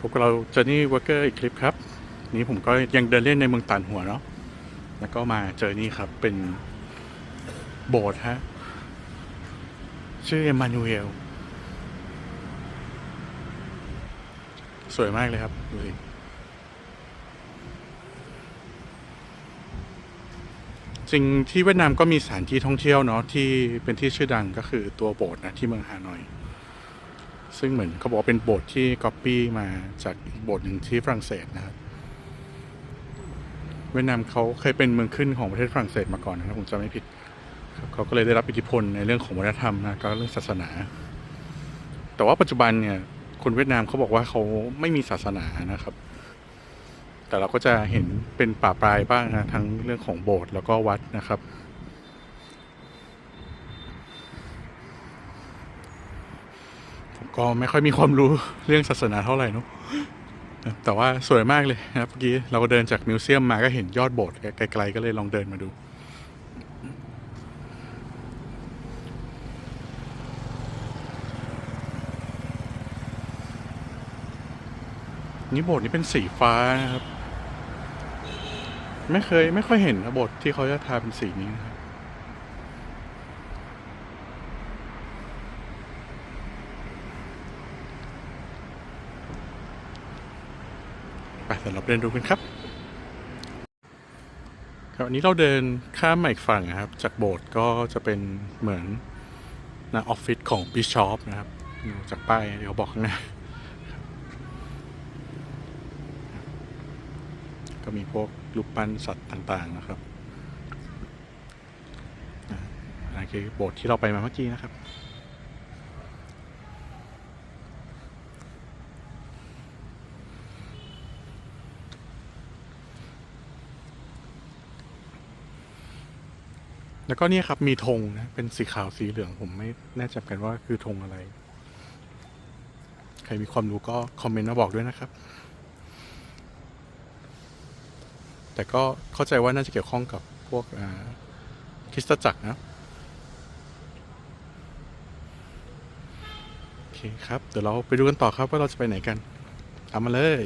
พวกเราเจนี่วอร์เกอร์อีกคลิปครับ นี้ผมก็ยังเดินเล่นในเมืองตานหัวเนาะแล้วก็มาเจอนี่ครับเป็นโบสถ์ฮะ ชื่อเอมมานูเอลสวยมากเลยครับดูสิจริงที่เวียดนามก็มีสถานที่ท่องเที่ยวเนาะที่เป็นที่ชื่อดังก็คือตัวโบสถ์นะที่เมืองฮานอย ซึ่งเหมือนเขาบอกว่าเป็นโบสถ์ที่ก๊อปปี้มาจากอีกโบสถ์หนึ่งที่ฝรั่งเศสนะครับเวียดนามเขาเคยเป็นเมืองขึ้นของประเทศฝรั่งเศสมาก่อนนะครับผมจำไม่ผิดเขาก็เลยได้รับอิทธิพลในเรื่องของวัฒนธรรมนะก็เรื่องศาสนา แต่ว่าปัจจุบันเนี่ยคนเวียดนามเขาบอกว่าเขาไม่มีศาสนานะครับ แต่เราก็จะเห็นเป็นป่าปลายบ้างนะทั้งเรื่องของโบสถ์แล้วก็วัดนะครับ ผมก็ไม่ค่อยมีความรู้เรื่องศาสนาเท่าไหร่นอะแต่ว่าสวยมากเลยนะครับเมื่อกี้เราเดินจากมิวเซียมมาก็เห็นยอดโบสถ์ไกลๆก็เลยลองเดินมาดูนี่โบสถ์นี่เป็นสีฟ้านะครับ ไม่เคยไม่ค่อยเห็นนะโบสถ์ที่เขาจะทาเป็นสีนี้นะครับ ไปเดี๋ยวเราเดินดูกันครับครับอันนี้เราเดินข้ามมาอีกฝั่งนะครับ จากโบสถ์ก็จะเป็นเหมือนนะออฟฟิศของบิชอปนะครับดูจากป้ายเดี๋ยวบอกข้างหน้าก็มีพวกรูปปั้นสัตว์ต่างๆนะครับอันนี้คือโบสถ์ที่เราไปมาเมื่อกี้นะครับ แล้วก็เนี่ยครับมีธงนะเป็นสีขาวสีเหลืองผมไม่แน่ใจกันว่าคือธงอะไร ใครมีความรู้ก็คอมเมนต์มาบอกด้วยนะครับ แต่ก็เข้าใจว่าน่าจะเกี่ยวข้องกับพวกคริสตจักรนะโอเคครับ เดี๋ยวเราไปดูกันต่อครับว่าเราจะไปไหนกันเอามาเลย